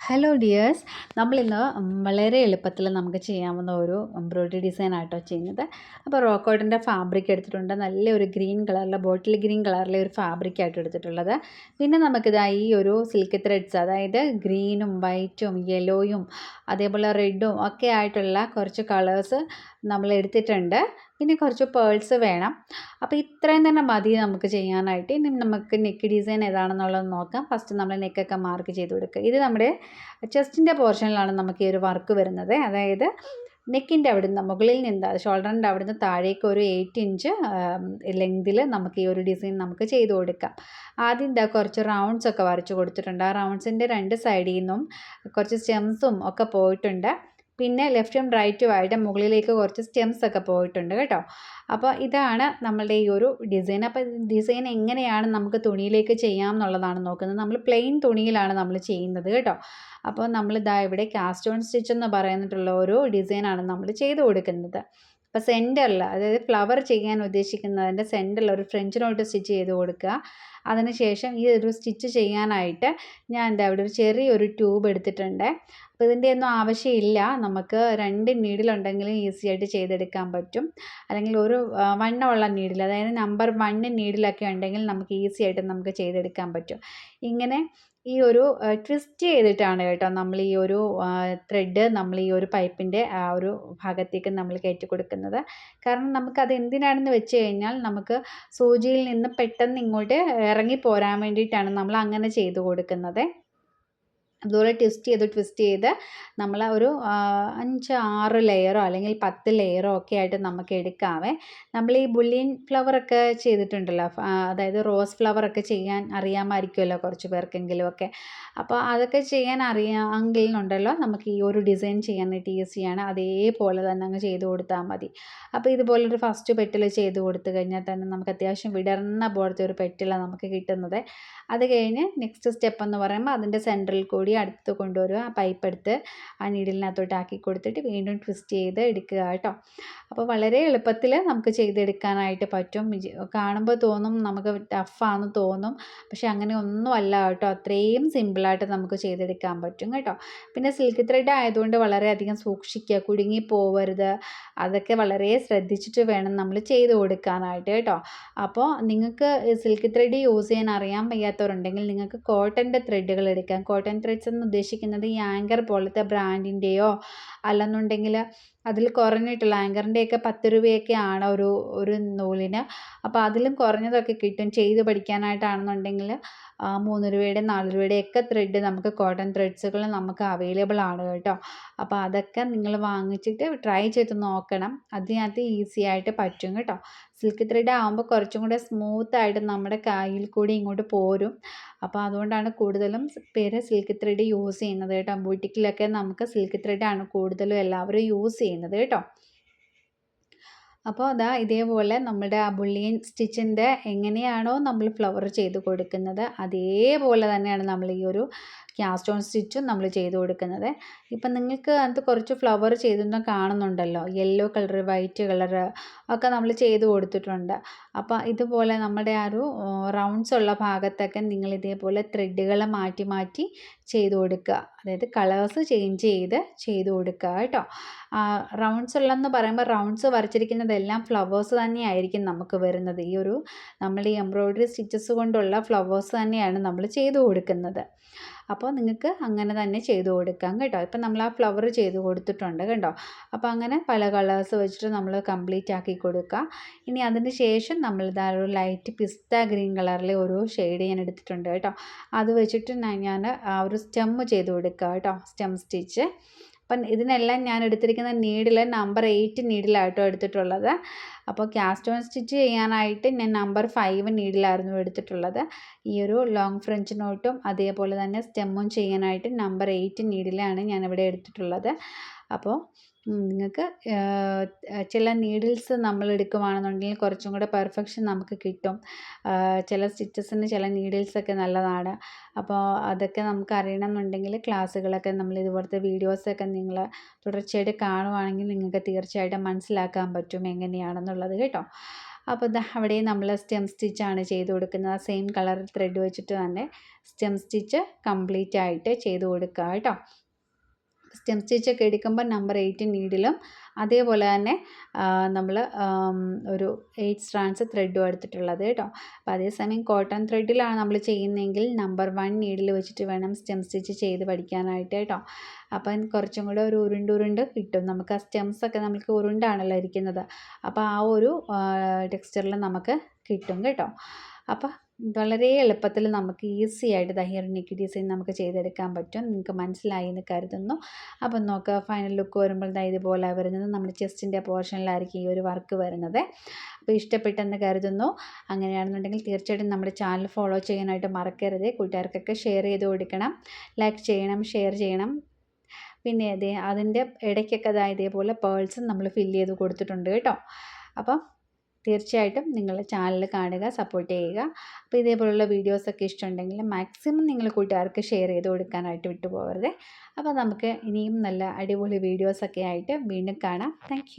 Hello dears നമ്മളിന്ന് വളരെ എളുപ്പത്തിൽ നമുക്ക് ചെയ്യാവുന്ന ഒരു എംബ്രോയ്ഡറി ഡിസൈൻ ആട്ടോ ചെയ്യുന്നത്. അപ്പോൾ റോക്കോട്ടിന്റെ ഫാബ്രിക് എടുത്തിട്ടുണ്ട്. നല്ലൊരു ഗ്രീൻ കളറിലെ ബോട്ടിൽ ഗ്രീൻ കളറിലെ ഒരു ഫാബ്രിക് ആയിട്ട് എടുത്തിട്ടുള്ളത്. പിന്നെ നമുക്കിത് ഈ ഒരു സിൽക്ക് ത്രെഡ്സ് അതായത് ഗ്രീനും വൈറ്റും യെല്ലോയും അതേപോലെ റെഡും ഒക്കെ ആയിട്ടുള്ള കുറച്ച് കളേഴ്സ് നമ്മൾ എടുത്തിട്ടുണ്ട്. പിന്നെ കുറച്ച് പേൾസ് വേണം. അപ്പോൾ ഇത്രയും തന്നെ മതി നമുക്ക് ചെയ്യാനായിട്ട്. ഇനി നമുക്ക് നെക്ക് ഡിസൈൻ ഏതാണെന്നുള്ളത് നോക്കാം. ഫസ്റ്റ് നമ്മൾ നെക്കൊക്കെ മാർക്ക് ചെയ്ത് കൊടുക്കുക. ഇത് നമ്മുടെ ചെസ്റ്റിന്റെ പോർഷനിലാണ് നമുക്ക് ഈ ഒരു വർക്ക് വരുന്നത്. അതായത് നെക്കിന്റെ അവിടുന്ന് മുകളിൽ നിന്ന് ഷോൾഡറിന്റെ അവിടുന്ന് താഴേക്ക് ഒരു എയ്റ്റ് ഇഞ്ച് ലെങ്തിൽ നമുക്ക് ഈ ഒരു ഡിസൈൻ നമുക്ക് ചെയ്ത് കൊടുക്കാം. ആദ്യം എന്താ കുറച്ച് റൗണ്ട്സ് ഒക്കെ വരച്ച് കൊടുത്തിട്ടുണ്ട്. ആ റൗണ്ട്സിന്റെ രണ്ട് സൈഡിൽ നിന്നും കുറച്ച് സ്റ്റെംസും ഒക്കെ പോയിട്ടുണ്ട്. പിന്നെ ലെഫ്റ്റും റൈറ്റും ആയിട്ട് മുകളിലേക്ക് കുറച്ച് സ്റ്റെംസ് ഒക്കെ പോയിട്ടുണ്ട് കേട്ടോ. അപ്പോൾ ഇതാണ് നമ്മളുടെ ഈ ഒരു ഡിസൈൻ അപ്പോൾ ഡിസൈൻ എങ്ങനെയാണ് നമുക്ക് തുണിയിലേക്ക് ചെയ്യാം എന്നുള്ളതാണ് നോക്കുന്നത്. നമ്മൾ പ്ലെയിൻ തുണിയിലാണ് നമ്മൾ ചെയ്യുന്നത് കേട്ടോ. അപ്പോൾ നമ്മൾ ഇതാ ഇവിടെ കാസ്റ്റോൺ സ്റ്റിച്ച് എന്ന് പറയുന്നിട്ടുള്ള ഒരു ഡിസൈനാണ് നമ്മൾ ചെയ്ത് കൊടുക്കുന്നത്. അപ്പോൾ സെന്ററിൽ അതായത് ഫ്ലവർ ചെയ്യാൻ ഉദ്ദേശിക്കുന്നതിന്റെ സെന്ററിൽ ഒരു ഫ്രഞ്ച് നോട്ട് സ്റ്റിച്ച് ചെയ്ത് കൊടുക്കുക. അതിനുശേഷം ഈ ഒരു സ്റ്റിച്ച് ചെയ്യാനായിട്ട് ഞാൻ എന്റെ അവിടെ ഒരു ചെറിയൊരു ട്യൂബ് എടുത്തിട്ടുണ്ട്. അപ്പോൾ ഇതിന്റെ ഒന്നും ആവശ്യമില്ല. നമുക്ക് രണ്ട് നീഡിലുണ്ടെങ്കിലും ഈസി ആയിട്ട് ചെയ്തെടുക്കാൻ പറ്റും. അല്ലെങ്കിൽ ഒരു വണ്ണമുള്ള നീഡിൽ അതായത് നമ്പർ വണ്ണ് നീഡിലൊക്കെ ഉണ്ടെങ്കിൽ നമുക്ക് ഈസി ആയിട്ട് നമുക്ക് ചെയ്തെടുക്കാൻ പറ്റും. ഇങ്ങനെ ഈ ഒരു ട്വിസ്റ്റ് ചെയ്തിട്ടാണ് കേട്ടോ നമ്മൾ ഈ ഒരു ത്രെഡ് നമ്മൾ ഈ ഒരു പൈപ്പിന്റെ ആ ഒരു ഭാഗത്തേക്ക് നമ്മൾ കയറ്റി കൊടുക്കുന്നത് കാരണം നമുക്കത് എന്തിനാണെന്ന് വെച്ച് കഴിഞ്ഞാൽ നമുക്ക് സൂചിയിൽ നിന്ന് പെട്ടെന്ന് ഇങ്ങോട്ട് ഇറങ്ങി പോരാൻ വേണ്ടിയിട്ടാണ് നമ്മൾ അങ്ങനെ ചെയ്തു കൊടുക്കുന്നത്. അതുപോലെ ട്വിസ്റ്റ് ചെയ്ത് ട്വിസ്റ്റ് ചെയ്ത് നമ്മൾ ഒരു അഞ്ച് ആറ് ലെയറോ അല്ലെങ്കിൽ പത്ത് ലെയറോ ഒക്കെ ആയിട്ട് നമുക്ക് എടുക്കാവേ. നമ്മൾ ഈ ബുള്ളിയൻ ഫ്ലവറൊക്കെ ചെയ്തിട്ടുണ്ടല്ലോ അതായത് റോസ് ഫ്ലവറൊക്കെ ചെയ്യാൻ അറിയാമായിരിക്കുമല്ലോ കുറച്ച് പേർക്കെങ്കിലും ഒക്കെ. അപ്പോൾ അതൊക്കെ ചെയ്യാൻ അറിയാമെങ്കിലുണ്ടല്ലോ നമുക്ക് ഈ ഒരു ഡിസൈൻ ചെയ്യാനായിട്ട് ഈസിയാണ് അതേപോലെ തന്നെ അങ്ങ് ചെയ്ത് കൊടുത്താൽ മതി. അപ്പോൾ ഇതുപോലൊരു ഫസ്റ്റ് പെറ്റിൽ ചെയ്ത് കൊടുത്തു കഴിഞ്ഞാൽ തന്നെ നമുക്ക് അത്യാവശ്യം വിടർന്ന പോലത്തെ ഒരു പെറ്റിലാണ് നമുക്ക് കിട്ടുന്നത്. അത് കഴിഞ്ഞ് നെക്സ്റ്റ് സ്റ്റെപ്പ് എന്ന് പറയുമ്പോൾ അതിന്റെ സെൻട്രൽ കൂടി അടുത്ത് കൊണ്ടുവരിക. ആ പൈപ്പ് എടുത്ത് ആ നീഡിലിനകത്തോട്ട് ആക്കി കൊടുത്തിട്ട് വീണ്ടും ട്വിസ്റ്റ് ചെയ്ത് എടുക്കുക കേട്ടോ. അപ്പോൾ വളരെ എളുപ്പത്തിൽ നമുക്ക് ചെയ്തെടുക്കാനായിട്ട് പറ്റും. കാണുമ്പോൾ തോന്നും നമുക്ക് ടഫാണെന്ന് തോന്നും. പക്ഷേ അങ്ങനെ ഒന്നുമല്ല കേട്ടോ. അത്രയും സിമ്പിളായിട്ട് നമുക്ക് ചെയ്തെടുക്കാൻ പറ്റും കേട്ടോ. പിന്നെ സിൽക്ക് ത്രെഡ് ആയതുകൊണ്ട് വളരെയധികം സൂക്ഷിക്കുക. കുടുങ്ങി പോവരുത്. അതൊക്കെ വളരെ ശ്രദ്ധിച്ചിട്ട് വേണം നമ്മൾ ചെയ്ത് കൊടുക്കാനായിട്ട് കേട്ടോ. അപ്പോൾ നിങ്ങൾക്ക് സിൽക്ക് ത്രെഡ് യൂസ് ചെയ്യാൻ അറിയാൻ വയ്യാത്തവരുണ്ടെങ്കിൽ നിങ്ങൾക്ക് കോട്ടന്റെ ത്രെഡുകൾ എടുക്കാം. കോട്ടൺ ത്രെഡ്സ് എന്ന് ഉദ്ദേശിക്കുന്നത് ഈ ആങ്കർ പോലത്തെ ബ്രാൻഡിന്റെയോ അല്ലെന്നുണ്ടെങ്കിൽ അതിൽ കുറഞ്ഞിട്ടുള്ള ആങ്കറിന്റെയൊക്കെ പത്ത് രൂപയൊക്കെ ആണ് ഒരു ഒരു നൂലിന്. അപ്പോൾ അതിലും കുറഞ്ഞതൊക്കെ കിട്ടും. ചെയ്ത് പഠിക്കാനായിട്ടാണെന്നുണ്ടെങ്കിൽ മൂന്ന് രൂപയുടെ നാല് രൂപയുടെ ഒക്കെ ത്രെഡ് നമുക്ക് കോട്ടൺ ത്രെഡ്സുകൾ നമുക്ക് അവൈലബിൾ ആണ് കേട്ടോ. അപ്പോൾ അതൊക്കെ നിങ്ങൾ വാങ്ങിച്ചിട്ട് ട്രൈ ചെയ്ത് നോക്കണം. അതിനകത്ത് ഈസി ആയിട്ട് പറ്റും കേട്ടോ. സിൽക്ക് ത്രെഡ് ആകുമ്പോൾ കുറച്ചും കൂടെ സ്മൂത്തായിട്ട് നമ്മുടെ കയ്യിൽ കൂടി ഇങ്ങോട്ട് പോരും. അപ്പോൾ അതുകൊണ്ടാണ് കൂടുതലും പേര് സിൽക്ക് ത്രെഡ് യൂസ് ചെയ്യുന്നത് കേട്ടോ. ബൂട്ടിക്കിലൊക്കെ നമുക്ക് സിൽക്ക് ത്രെഡാണ് കൂടുതലും എല്ലാവരും യൂസ് കേട്ടോ. അപ്പോൾ അതാ ഇതേപോലെ നമ്മുടെ ആ ബുള്ളിയൻ സ്റ്റിച്ചിന്റെ എങ്ങനെയാണോ നമ്മൾ ഫ്ലവർ ചെയ്ത് കൊടുക്കുന്നത് അതേപോലെ തന്നെയാണ് നമ്മൾ ഈ ഒരു ക്യാസ്റ്റ് ഓൺ സ്റ്റിച്ചും നമ്മൾ ചെയ്ത് കൊടുക്കുന്നത്. ഇപ്പം നിങ്ങൾക്ക് അത് കുറച്ച് ഫ്ലവർ ചെയ്തൊന്നും കാണുന്നുണ്ടല്ലോ യെല്ലോ കളർ വൈറ്റ് കളർ ഒക്കെ നമ്മൾ ചെയ്ത് കൊടുത്തിട്ടുണ്ട്. അപ്പോൾ ഇതുപോലെ നമ്മുടെ ആ ഒരു റൗണ്ട്സ് ഉള്ള ഭാഗത്തൊക്കെ നിങ്ങൾ ഇതേപോലെ ത്രെഡുകൾ മാറ്റി മാറ്റി ചെയ്ത് കൊടുക്കുക. അതായത് കളേഴ്സ് ചേഞ്ച് ചെയ്ത് ചെയ്ത് കൊടുക്കുക കേട്ടോ. റൗണ്ട്സ് ഉള്ളതെന്ന് പറയുമ്പോൾ റൗണ്ട്സ് വരച്ചിരിക്കുന്നതെല്ലാം ഫ്ലവേഴ്സ് തന്നെയായിരിക്കും നമുക്ക് വരുന്നത്. ഈ ഒരു നമ്മൾ ഈ എംബ്രോയ്ഡറി സ്റ്റിച്ചസ് കൊണ്ടുള്ള ഫ്ലവേഴ്സ് തന്നെയാണ് നമ്മൾ ചെയ്ത് കൊടുക്കുന്നത്. അപ്പോൾ നിങ്ങൾക്ക് അങ്ങനെ തന്നെ ചെയ്ത് കൊടുക്കാം കേട്ടോ. ഇപ്പം നമ്മൾ ആ ഫ്ലവർ ചെയ്ത് കൊടുത്തിട്ടുണ്ട് കേട്ടോ. അപ്പോൾ അങ്ങനെ പല കളേഴ്സ് വെച്ചിട്ട് നമ്മൾ കംപ്ലീറ്റ് ആക്കി കൊടുക്കുക ഇനി അതിന് ശേഷം നമ്മൾ ഇതാ ഒരു ലൈറ്റ് പിസ്ത ഗ്രീൻ കളറിലെ ഒരു ഷെയ്ഡ് ഞാൻ എടുത്തിട്ടുണ്ട് കേട്ടോ. അത് വെച്ചിട്ട് ഞാൻ ആ ഒരു സ്റ്റെം ചെയ്ത് കൊടുക്കുക കേട്ടോ. സ്റ്റെം സ്റ്റിച്ച് അപ്പം ഇതിനെല്ലാം ഞാൻ എടുത്തിരിക്കുന്ന നീഡിൽ നമ്പർ എയ്റ്റ് നീഡിലായിട്ടോ എടുത്തിട്ടുള്ളത്. അപ്പോൾ കാസ്റ്റ് ഓൺ സ്റ്റിച്ച് ചെയ്യാനായിട്ട് ഞാൻ നമ്പർ ഫൈവ് നീഡിലായിരുന്നു എടുത്തിട്ടുള്ളത്. ഈ ഒരു ലോങ് ഫ്രഞ്ച് നോട്ടും അതേപോലെ തന്നെ സ്റ്റെമ്മും ചെയ്യാനായിട്ട് നമ്പർ എയ്റ്റ് നീഡിലാണ് ഞാനിവിടെ എടുത്തിട്ടുള്ളത്. അപ്പോൾ നിങ്ങൾക്ക് ചില നീഡിൽസ് നമ്മൾ എടുക്കുകയാണെന്നുണ്ടെങ്കിൽ കുറച്ചും കൂടെ പെർഫെക്ഷൻ നമുക്ക് കിട്ടും. ചില സ്റ്റിച്ചസിന് ചില നീഡിൽസൊക്കെ നല്ലതാണ്. അപ്പോൾ അതൊക്കെ നമുക്ക് അറിയണമെന്നുണ്ടെങ്കിൽ ക്ലാസ്സുകളൊക്കെ നമ്മൾ ഇതുപോലത്തെ വീഡിയോസൊക്കെ നിങ്ങൾ തുടർച്ചയായിട്ട് കാണുവാണെങ്കിൽ നിങ്ങൾക്ക് തീർച്ചയായിട്ടും മനസ്സിലാക്കാൻ പറ്റും എങ്ങനെയാണെന്നുള്ളത് കേട്ടോ. അപ്പോൾ ദാ അവിടെ നമ്മൾ സ്റ്റെം സ്റ്റിച്ചാണ് ചെയ്ത് കൊടുക്കുന്നത്. സെയിം കളർ ത്രെഡ് വെച്ചിട്ട് തന്നെ സ്റ്റെം സ്റ്റിച്ച് കംപ്ലീറ്റ് ആയിട്ട് ചെയ്ത് കൊടുക്കുക കേട്ടോ. സ്റ്റെം സ്റ്റിച്ചൊക്കെ എടുക്കുമ്പോൾ നമ്പർ എയ്റ്റ് നീഡിലും അതേപോലെ തന്നെ നമ്മൾ ഒരു എയ്റ്റ് സ്ട്രാൻഡ്സ് ത്രെഡും എടുത്തിട്ടുള്ളത് കേട്ടോ. അപ്പോൾ അതേസമയം കോട്ടൺ ത്രെഡിലാണ് നമ്മൾ ചെയ്യുന്നതെങ്കിൽ നമ്പർ വൺ നീഡിൽ വെച്ചിട്ട് വേണം സ്റ്റെം സ്റ്റിച്ച് ചെയ്ത് പഠിക്കാനായിട്ട് കേട്ടോ. അപ്പം കുറച്ചും കൂടെ ഒരു ഉരുണ്ട് ഉരുണ്ട് കിട്ടും. നമുക്ക് ആ സ്റ്റെംസൊക്കെ നമുക്ക് ഉരുണ്ടാണല്ലോ ഇരിക്കുന്നത്. അപ്പോൾ ആ ഒരു ടെക്സ്ചറിൽ നമുക്ക് കിട്ടും കേട്ടോ. അപ്പോൾ വളരെ എളുപ്പത്തിൽ നമുക്ക് ഈസി ആയിട്ട് ദഹിയർ ഹിയർ നെക്ക് ഡിസൈൻ നമുക്ക് ചെയ്തെടുക്കാൻ പറ്റും. നിങ്ങൾക്ക് മനസ്സിലായി എന്ന് കരുതുന്നു. അപ്പം നോക്കുക ഫൈനൽ ലുക്ക് വരുമ്പോൾ ദാ ഇതുപോലെ വരുന്നത്. നമ്മുടെ ചെസ്റ്റിന്റെ പോർഷനിലായിരിക്കും ഈ ഒരു വർക്ക് വരുന്നത്. അപ്പോൾ ഇഷ്ടപ്പെട്ടെന്ന് കരുതുന്നു. അങ്ങനെയാണെന്നുണ്ടെങ്കിൽ തീർച്ചയായിട്ടും നമ്മുടെ ചാനൽ ഫോളോ ചെയ്യാനായിട്ട് മറക്കരുത്. കൂട്ടുകാർക്കൊക്കെ ഷെയർ ചെയ്ത് കൊടുക്കണം. ലൈക്ക് ചെയ്യണം ഷെയർ ചെയ്യണം. പിന്നെ അതേ അതിന്റെ ഇടയ്ക്കൊക്കെ അതായത് ഇതേപോലെ പേൾസും നമ്മൾ ഫില്ല് ചെയ്ത് കൊടുത്തിട്ടുണ്ട് കേട്ടോ. അപ്പം തീർച്ചയായിട്ടും നിങ്ങൾ ചാനൽ കാണുക സപ്പോർട്ട് ചെയ്യുക. അപ്പോൾ ഇതേപോലുള്ള വീഡിയോസൊക്കെ ഇഷ്ടമുണ്ടെങ്കിൽ മാക്സിമം നിങ്ങൾ കൂട്ടുകാർക്ക് ഷെയർ ചെയ്ത് കൊടുക്കാനായിട്ട് വിട്ടുപോകരുത്. അപ്പോൾ നമുക്ക് ഇനിയും നല്ല അടിപൊളി വീഡിയോസൊക്കെ ആയിട്ട് വീണ്ടും കാണാം. താങ്ക്